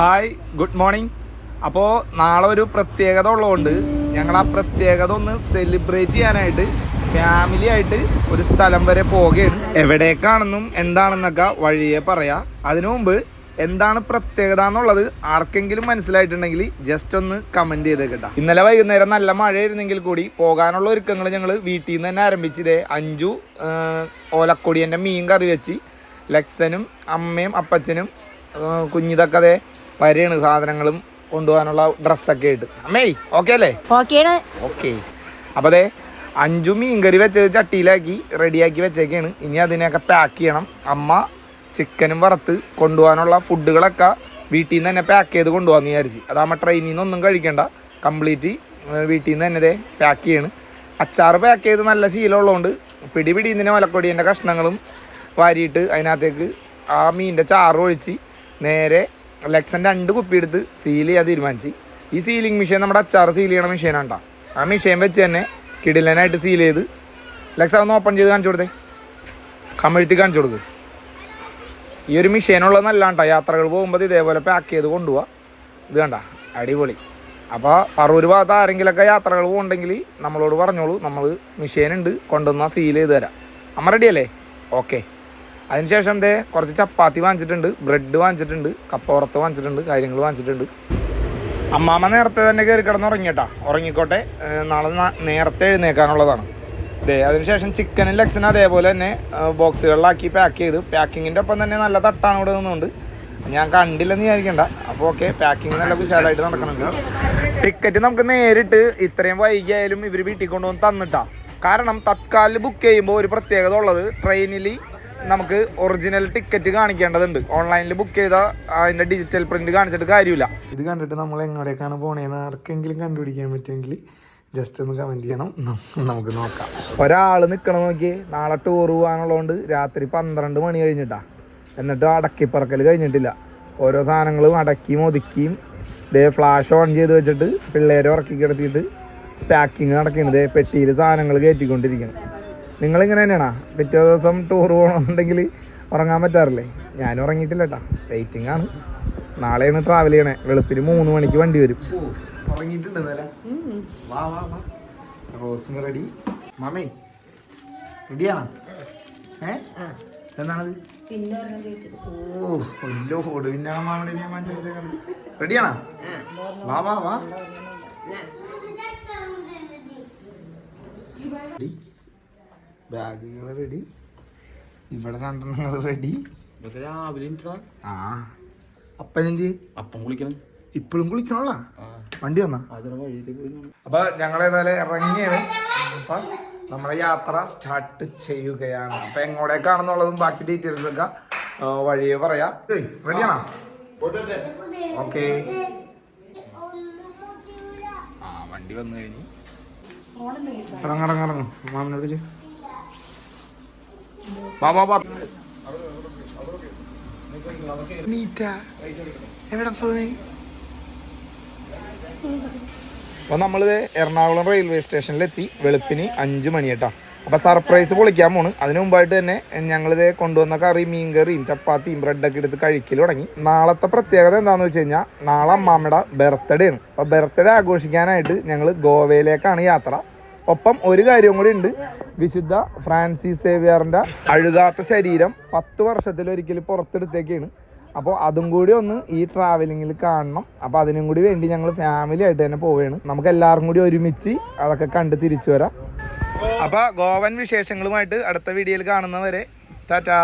Hi good morning. അപ്പോൾ നാളെ ഒരു പ്രത്യേകത ഉള്ളതുകൊണ്ട് ഞങ്ങൾ ആ പ്രത്യേകത ഒന്ന് സെലിബ്രേറ്റ് ചെയ്യാനായിട്ട് ഫാമിലി ആയിട്ട് ഒരു സ്ഥലം വരെ പോവുകയാണ്. എവിടേക്കാണെന്നും എന്താണെന്നൊക്കെ വഴിയെ പറയാം. അതിനു മുമ്പ് എന്താണ് പ്രത്യേകത എന്നുള്ളത് ആർക്കെങ്കിലും മനസ്സിലായിട്ടുണ്ടെങ്കിൽ ജസ്റ്റ് ഒന്ന് കമന്റ് ചെയ്ത് കേട്ടോ. ഇന്നലെ വൈകുന്നേരം നല്ല മഴയായിരുന്നെങ്കിൽ കൂടി പോകാനുള്ള ഒരുക്കങ്ങൾ ഞങ്ങൾ വീട്ടിൽ നിന്ന് തന്നെ ആരംഭിച്ചതേ അഞ്ചു ഓലക്കൊടിയന്റെ മീൻ കറി വെച്ച് ലക്സനും അമ്മയും അപ്പച്ചനും കുഞ്ഞിതൊക്കെ അതെ വരെയാണ് സാധനങ്ങളും കൊണ്ടുപോകാനുള്ള ഡ്രസ്സൊക്കെ ആയിട്ട്. അമ്മേ ഓക്കെ അല്ലേ? ഓക്കെ അപ്പോൾ അതെ അഞ്ചു മീൻകറി വെച്ചത് ചട്ടിയിലാക്കി റെഡിയാക്കി വെച്ചേക്കാണ്. ഇനി അതിനെയൊക്കെ പാക്ക് ചെയ്യണം. അമ്മ ചിക്കനും വറുത്ത് കൊണ്ടുപോകാനുള്ള ഫുഡുകളൊക്കെ വീട്ടിൽ നിന്ന് തന്നെ പാക്ക് ചെയ്ത് കൊണ്ടുപോകാന്ന് വിചാരിച്ച്. അതാകുമ്പോൾ ട്രെയിനിൽ നിന്നൊന്നും കഴിക്കണ്ട. കംപ്ലീറ്റ് വീട്ടിൽ നിന്ന് തന്നെ ഇതേ പാക്ക് ചെയ്യാണ്. അച്ചാർ പാക്ക് ചെയ്ത് നല്ല ശീലമുള്ളതുകൊണ്ട് പിടി ഇതിനെ മലക്കൊടിയന്റെ കഷ്ണങ്ങളും വാരിയിട്ട് അതിനകത്തേക്ക് ആ മീനിന്റെ ചാറ് ഒഴിച്ച് നേരെ ലെക്സൻ രണ്ട് കുപ്പി എടുത്ത് സീൽ ചെയ്യാൻ തീരുമാനിച്ച്. ഈ സീലിംഗ് മെഷീൻ നമ്മുടെ അച്ചാർ സീൽ ചെയ്യണ മെഷീനാണ് കേട്ടോ ആ മെഷീൻ വെച്ച് തന്നെ കിടിലനായിട്ട് സീൽ ചെയ്ത് ലെക്സ ഒന്ന് ഓപ്പൺ ചെയ്ത് കാണിച്ചു കൊടുത്തേ. കമഴ്ത്തി കാണിച്ചു കൊടുക്ക്. ഈ ഒരു മെഷീനുള്ളത് നല്ല കേട്ടോ യാത്രകൾ പോകുമ്പോൾ ഇതേപോലെ പാക്ക് ചെയ്ത് കൊണ്ടുപോവാ. ഇത് കണ്ട അടിപൊളി. അപ്പോൾ പറൂർ ഭാഗത്ത് ആരെങ്കിലൊക്കെ യാത്രകൾ പോകുന്നുണ്ടെങ്കിൽ നമ്മളോട് പറഞ്ഞോളൂ. നമ്മൾ മെഷീൻ ഉണ്ട് കൊണ്ടുവന്നാൽ സീൽ ചെയ്ത് തരാം. അമ്മ റെഡിയല്ലേ ഓക്കെ അതിനുശേഷം ദേ കുറച്ച് ചപ്പാത്തി വാങ്ങിച്ചിട്ടുണ്ട് ബ്രെഡ് വാങ്ങിച്ചിട്ടുണ്ട് കപ്പുറത്ത് വാങ്ങിച്ചിട്ടുണ്ട് കാര്യങ്ങൾ വാങ്ങിച്ചിട്ടുണ്ട്. അമ്മാമ്മ നേരത്തെ തന്നെ കയറി കിടന്ന് ഉറങ്ങിട്ടാ ഉറങ്ങിക്കോട്ടെ നാളെ നേരത്തെ എഴുന്നേക്കാനുള്ളതാണ്. ദേ അതിനുശേഷം ചിക്കനും ലെഗ്സിനും അതേപോലെ തന്നെ ബോക്സുകളിലാക്കി പാക്ക് ചെയ്ത് പാക്കിങ്ങിന്റെ ഒപ്പം തന്നെ നല്ല തട്ടാണ് ഇവിടെ നിന്നുകൊണ്ട്. ഞാൻ കണ്ടില്ലെന്ന് വിചാരിക്കണ്ട. അപ്പോൾ ഓക്കെ പാക്കിങ് നല്ല വിശാലമായിട്ട് നടക്കുന്നുണ്ട്. ടിക്കറ്റ് നമുക്ക് നേരിട്ട് ഇത്രയും വൈകിയായാലും ഇവർ വീട്ടിൽ കൊണ്ടുവന്ന് തന്നിട്ടാ. കാരണം തത്കാലിൽ ബുക്ക് ചെയ്യുമ്പോൾ ഒരു പ്രത്യേകത ഉള്ളത് ട്രെയിനിൽ നമുക്ക് ഒറിജിനൽ ടിക്കറ്റ് കാണിക്കേണ്ടതുണ്ട്. ഓൺലൈനിൽ ബുക്ക് ചെയ്ത അതിന്റെ ഡിജിറ്റൽ പ്രിന്റ് കാണിച്ചിട്ട് കാര്യമില്ല. ഇത് കണ്ടിട്ട് നമ്മൾ എങ്ങോട്ടേക്കാണ് പോണേന്ന് ആർക്കെങ്കിലും കണ്ടുപിടിക്കാൻ പറ്റുമെങ്കിൽ ജസ്റ്റ് ഒന്ന് കമന്റ് ചെയ്യണം. നമുക്ക് നോക്കാം. ഒരാൾ നിൽക്കണം നോക്കി നാളെ ടൂർ പോകാനുള്ളതുകൊണ്ട് രാത്രി പന്ത്രണ്ട് മണി കഴിഞ്ഞിട്ടാ. എന്നിട്ട് അടക്കിപ്പറക്കൽ കഴിഞ്ഞിട്ടില്ല. ഓരോ സാധനങ്ങളും അടക്കിയും ഒതുക്കിയും ഇതേ ഫ്ലാഷ് ഓൺ ചെയ്ത് വെച്ചിട്ട് പിള്ളേരെ ഉറക്കി കിടത്തിയിട്ട് പാക്കിങ് നടക്കുന്നത് പെട്ടിയിൽ സാധനങ്ങൾ കയറ്റിക്കൊണ്ടിരിക്കണം. നിങ്ങളിങ്ങനെ തന്നെയാണോ? പിറ്റേ ദിവസം ടൂർ പോകണമെന്നുണ്ടെങ്കിൽ ഉറങ്ങാൻ പറ്റാറില്ലേ? ഞാൻ ഉറങ്ങിയിട്ടില്ല കേട്ടോ വെയിറ്റിംഗ് ആണ് നാളെയാണ് ട്രാവൽ ചെയ്യണേ. വെളുപ്പിന് മൂന്ന് മണിക്ക് വണ്ടി വരും. ഉറങ്ങിയിട്ടുണ്ട് വാ വാ വാ. റെഡി മാമേ റെഡിയാണോ ഏ? എന്താണത് ഓ ഞാൻ റെഡിയാണോ വാ വാ വാ. റെഡി ബാഗുകൾ റെഡി. ഇവിടെ രണ്ടെണ്ണങ്ങൾ റെഡി. രാവിലെ. ആ. അപ്പനെന്ത് അപ്പം കുളിക്കണം. ഇപ്പോഴും കുളിക്കണല്ലോ വണ്ടി വന്നാ. അപ്പൊ ഞങ്ങൾ ഏതായാലും ഇറങ്ങിയാണ്. അപ്പൊ നമ്മളെ യാത്ര സ്റ്റാർട്ട് ചെയ്യുകയാണ്. അപ്പൊ എങ്ങോട്ടേക്കാണെന്നുള്ളതും ബാക്കി ഡീറ്റെയിൽസ് ഒക്കെ വഴിയെ പറയാ. റെഡിയാണോ ഓക്കെ. ആ വണ്ടി വന്നു കഴിഞ്ഞു. ഇറങ്ങിറങ്ങിറങ്ങും മാമിനോട് ചെ വാ നീറ്റ എവിടെ പോണേ? അപ്പോൾ നമ്മളിത് എറണാകുളം റെയിൽവേ സ്റ്റേഷനിലെത്തി. വെളുപ്പിന് അഞ്ച് മണി കേട്ടോ. അപ്പോൾ സർപ്രൈസ് പൊളിക്കാൻ പോണ്. അതിന് മുമ്പായിട്ട് തന്നെ ഞങ്ങളിത് കൊണ്ടുവന്ന കറി മീൻ കറിയും ചപ്പാത്തിയും ബ്രെഡൊക്കെ എടുത്ത് കഴിക്കൽ തുടങ്ങി. നാളത്തെ പ്രത്യേകത എന്താണെന്ന് വെച്ച് കഴിഞ്ഞാൽ നാളെ അമ്മാമ്മയുടെ ബർത്ത്ഡേ ആണ്. അപ്പോൾ ബർത്ത്ഡേ ആഘോഷിക്കാനായിട്ട് ഞങ്ങൾ ഗോവയിലേക്കാണ് യാത്ര. ഒപ്പം ഒരു കാര്യം കൂടി ഉണ്ട്. വിശുദ്ധ ഫ്രാൻസിസ് സേവിയറിന്റെ അഴുകാത്ത ശരീരം പത്ത് വർഷത്തിലൊരിക്കൽ പുറത്തെടുത്തേക്കാണ്. അപ്പോൾ അതും കൂടി ഒന്ന് ഈ ട്രാവലിങ്ങിൽ കാണണം. അപ്പോൾ അതിനും കൂടി വേണ്ടി ഞങ്ങൾ ഫാമിലി ആയിട്ട് തന്നെ പോവുകയാണ്. നമുക്ക് എല്ലാവർക്കും കൂടി ഒരുമിച്ച് അതൊക്കെ കണ്ട് തിരിച്ചു വരാം. അപ്പോൾ ഗോവൻ വിശേഷങ്ങളുമായിട്ട് അടുത്ത വീഡിയോയിൽ കാണുന്നവരെ ടാറ്റാ!